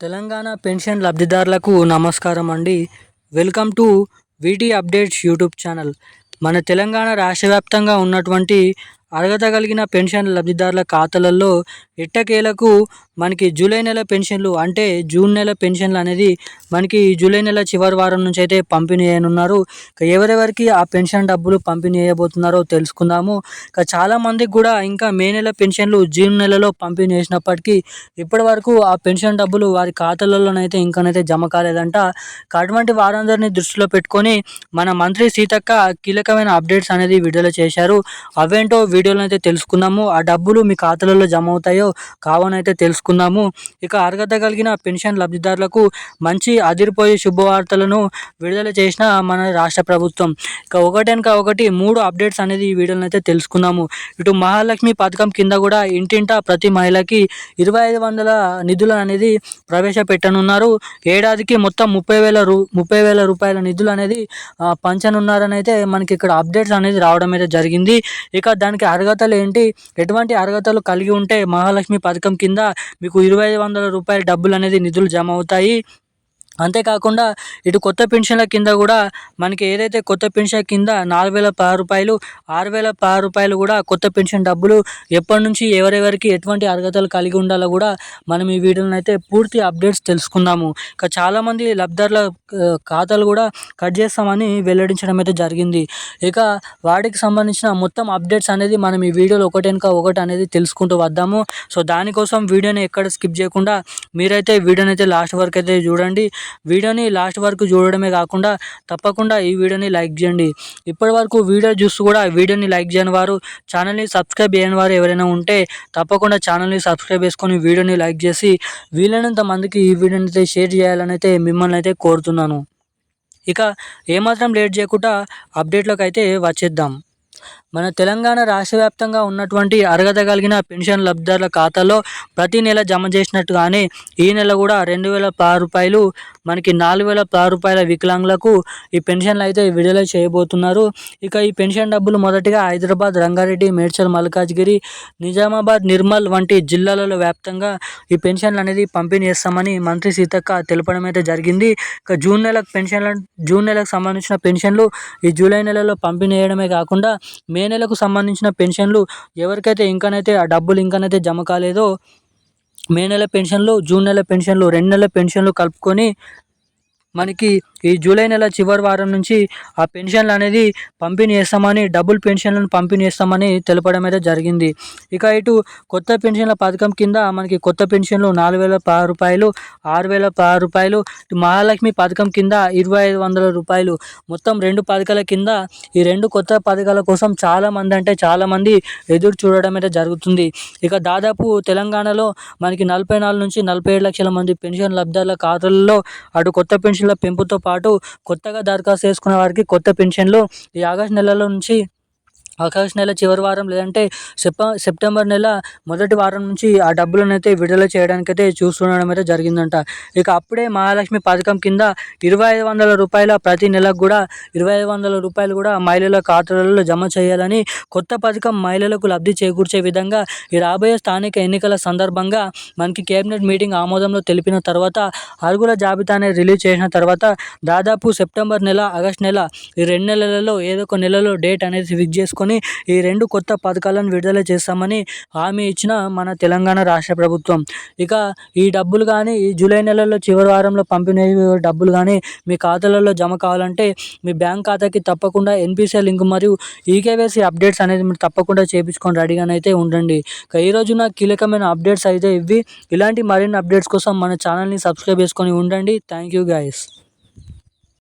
Telangana pension లబ్ధిదారులకు నమస్కారం అండి. Welcome to VT updates YouTube channel. మన తెలంగాణ రాష్ట్ర వ్యాప్తంగా ఉన్నటువంటి అర్హత కలిగిన పెన్షన్ లబ్ధిదారుల ఖాతాలలో ఎట్టకేలకు మనకి జూలై నెల పెన్షన్లు అంటే జూన్ నెల పెన్షన్లు అనేది మనకి జూలై నెల చివరి వారం నుంచి అయితే పంపిణీ చేయనున్నారు. ఎవరెవరికి ఆ పెన్షన్ డబ్బులు పంపిణీ చేయబోతున్నారో తెలుసుకుందాము. ఇక చాలామందికి కూడా ఇంకా మే నెల పెన్షన్లు జూన్ నెలలో పంపిణీ చేసినప్పటికీ ఇప్పటి వరకు ఆ పెన్షన్ డబ్బులు వారి ఖాతాలలోనైతే ఇంకానైతే జమ కాలేదంట. అటువంటి వారందరినీ దృష్టిలో పెట్టుకొని మన మంత్రి సీతక్క కీలకమైన అప్డేట్స్ అనేది విడుదల చేశారు. అవేంటో వీడియోలో అయితే తెలుసుకుందాము. ఆ డబ్బులు మీ ఖాతాలలో జమ అవుతాయో కావనైతే తెలుసుకున్నాము ఇక అర్హత కలిగిన పెన్షన్ లబ్ధిదారులకు మంచి అదిరిపోయే శుభవార్తలను విడుదల చేసిన మన రాష్ట్ర ప్రభుత్వం. ఇక ఒకటెనక ఒకటి మూడు అప్డేట్స్ అనేది ఈ వీడియోలో అయితే తెలుసుకున్నాము ఇటు మహాలక్ష్మి పథకం కింద కూడా ఇంటింటా ప్రతి మహిళకి ఇరవై ఐదు వందల నిధులు అనేది ప్రవేశపెట్టనున్నారు. ఏడాదికి మొత్తం ముప్పై వేల రూ ముప్పై వేల రూపాయల నిధులు అనేది పంచనున్నారని అయితే మనకి ఇక్కడ అప్డేట్స్ అనేది రావడం అయితే జరిగింది. ఇక దానికి అర్హతలు ఏంటి? ఎటువంటి అర్హతలు కలిగి ఉంటే మహాలక్ష్మి పథకం కింద మీకు ఇరవై వందల రూపాయల డబ్బులు అనేది నిధులు జమ అవుతాయి. అంతేకాకుండా ఇటు కొత్త పెన్షన్ల కింద కూడా మనకి ఏదైతే కొత్త పెన్షన్ కింద నాలుగు వేల పది రూపాయలు ఆరు వేల పది రూపాయలు కూడా కొత్త పెన్షన్ డబ్బులు ఎప్పటి నుంచి ఎవరెవరికి ఎటువంటి అర్హతలు కలిగి ఉండాలో కూడా మనం ఈ వీడియోలో అయితే పూర్తి అప్డేట్స్ తెలుసుకుందాము. ఇక చాలామంది లబ్ధారుల ఖాతాలు కూడా కట్ చేస్తామని వెల్లడించడం అయితే జరిగింది. ఇక వాటికి సంబంధించిన మొత్తం అప్డేట్స్ అనేది మనం ఈ వీడియోలో ఒకటేనుక ఒకటి అనేది తెలుసుకుంటూ వద్దాము. సో దానికోసం వీడియోని ఎక్కడ స్కిప్ చేయకుండా మీరైతే వీడియోని అయితే లాస్ట్ వరకు అయితే చూడండి. వీడియోని లాస్ట్ వరకు చూడడమే కాకుండా తప్పకుండా ఈ వీడియోని లైక్ చేయండి. ఇప్పటి వరకు వీడియో చూస్తూ కూడా వీడియోని లైక్ చేయని వారు ఛానల్ని సబ్స్క్రైబ్ చేయని వారు ఎవరైనా ఉంటే తప్పకుండా ఛానల్ని సబ్స్క్రైబ్ చేసుకొని వీడియోని లైక్ చేసి వీలైనంత మందికి ఈ వీడియోని అయితే షేర్ చేయాలని అయితే మిమ్మల్ని అయితే కోరుతున్నాను. ఇక ఏమాత్రం లేట్ చేయకుండా అప్డేట్లోకి అయితే వచ్చేద్దాం. మన తెలంగాణ రాష్ట్ర వ్యాప్తంగా ఉన్నటువంటి అర్హత కలిగిన పెన్షన్ లబ్ధిదారుల ఖాతాలో ప్రతి నెల జమ చేసినట్టుగానే ఈ నెల కూడా రెండు వేల పది రూపాయలు మనకి నాలుగు వేల పది రూపాయల వికలాంగులకు ఈ పెన్షన్లు అయితే విడుదల చేయబోతున్నారు. ఇక ఈ పెన్షన్ డబ్బులు మొదటిగా హైదరాబాద్ రంగారెడ్డి మేడ్చల్ మల్కాజ్గిరి నిజామాబాద్ నిర్మల్ వంటి జిల్లాలలో వ్యాప్తంగా ఈ పెన్షన్లు అనేది పంపిణీ చేస్తామని మంత్రి సీతక్క తెలపడం అయితే జరిగింది. ఇక జూన్ నెలకు పెన్షన్ల జూన్ నెలకు సంబంధించిన పెన్షన్లు ఈ జూలై నెలలో పంపిణీ చేయడమే కాకుండా మే నెలకు సంబంధించిన పెన్షన్లు ఎవరికైతే ఇంకానైతే ఆ డబ్బులు ఇంకానైతే జమ కాలేదో మే నెల పెన్షన్లు జూన్ నెల పెన్షన్లు రెండు నెలల పెన్షన్లు కలుపుకొని మనకి ఈ జూలై నెల చివరి వారం నుంచి ఆ పెన్షన్లు అనేది పంపిణీ చేస్తామని డబుల్ పెన్షన్లను పంపిణీ చేస్తామని తెలపడం అయితే జరిగింది. ఇక ఇటు కొత్త పెన్షన్ల పథకం కింద మనకి కొత్త పెన్షన్లు నాలుగు వేల పది రూపాయలు ఆరు వేల పది రూపాయలు మహాలక్ష్మి పథకం కింద ఇరవై ఐదు వందల రూపాయలు మొత్తం రెండు పథకాల కింద ఈ రెండు కొత్త పథకాల కోసం చాలామంది అంటే చాలామంది ఎదురు చూడడం అయితే జరుగుతుంది. ఇక దాదాపు తెలంగాణలో మనకి నలభై నాలుగు నుంచి నలభై ఏడు లక్షల మంది పెన్షన్ లబ్ధాల ఖాతాలలో అటు కొత్త పెన్షన్ల పెంపుతో పాటు కొత్తగా దరఖాస్తు చేసుకున్న వారికి కొత్త పెన్షన్లు ఈ ఆగస్ట్ నెలలో నుంచి ఆగస్ట్ నెల చివరి వారం లేదంటే సెప్ సెప్టెంబర్ నెల మొదటి వారం నుంచి ఆ డబ్బులను అయితే విడుదల చేయడానికి అయితే చూస్తుండడం అయితే జరిగిందంట. ఇక అప్పుడే మహాలక్ష్మి పథకం కింద ఇరవై ఐదు వందల రూపాయల ప్రతి నెలకు కూడా ఇరవై ఐదు వందల రూపాయలు కూడా మహిళల ఖాతాలలో జమ చేయాలని కొత్త పథకం మహిళలకు లబ్ధి చేకూర్చే విధంగా ఈ రాబోయే స్థానిక ఎన్నికల సందర్భంగా మనకి కేబినెట్ మీటింగ్ ఆమోదంలో తెలిపిన తర్వాత అరుగుల జాబితాని రిలీజ్ చేసిన తర్వాత దాదాపు సెప్టెంబర్ నెల ఆగస్ట్ నెల ఈ రెండు నెలలలో ఏదో ఒక నెలలో డేట్ అనేది ఫిక్స్ చేసుకొని తీసుకొని ఈ రెండు కొత్త పథకాలను విడుదల చేస్తామని హామీ ఇచ్చిన మన తెలంగాణ రాష్ట్ర ప్రభుత్వం. ఇక ఈ డబ్బులు కానీ ఈ జూలై నెలలో చివరి వారంలో పంపిన డబ్బులు కానీ మీ ఖాతాలలో జమ కావాలంటే మీ బ్యాంక్ ఖాతాకి తప్పకుండా ఎన్పిసిఐ లింక్ మరియు ఈకేవైసీ అప్డేట్స్ అనేది మీరు తప్పకుండా చేయించుకొని రెడీగానైతే ఉండండి. ఇక ఈ రోజున కీలకమైన అప్డేట్స్ అయితే ఇవి ఇలాంటి మరిన్ని అప్డేట్స్ కోసం మన ఛానల్ని సబ్స్క్రైబ్ చేసుకొని ఉండండి. Thank you guys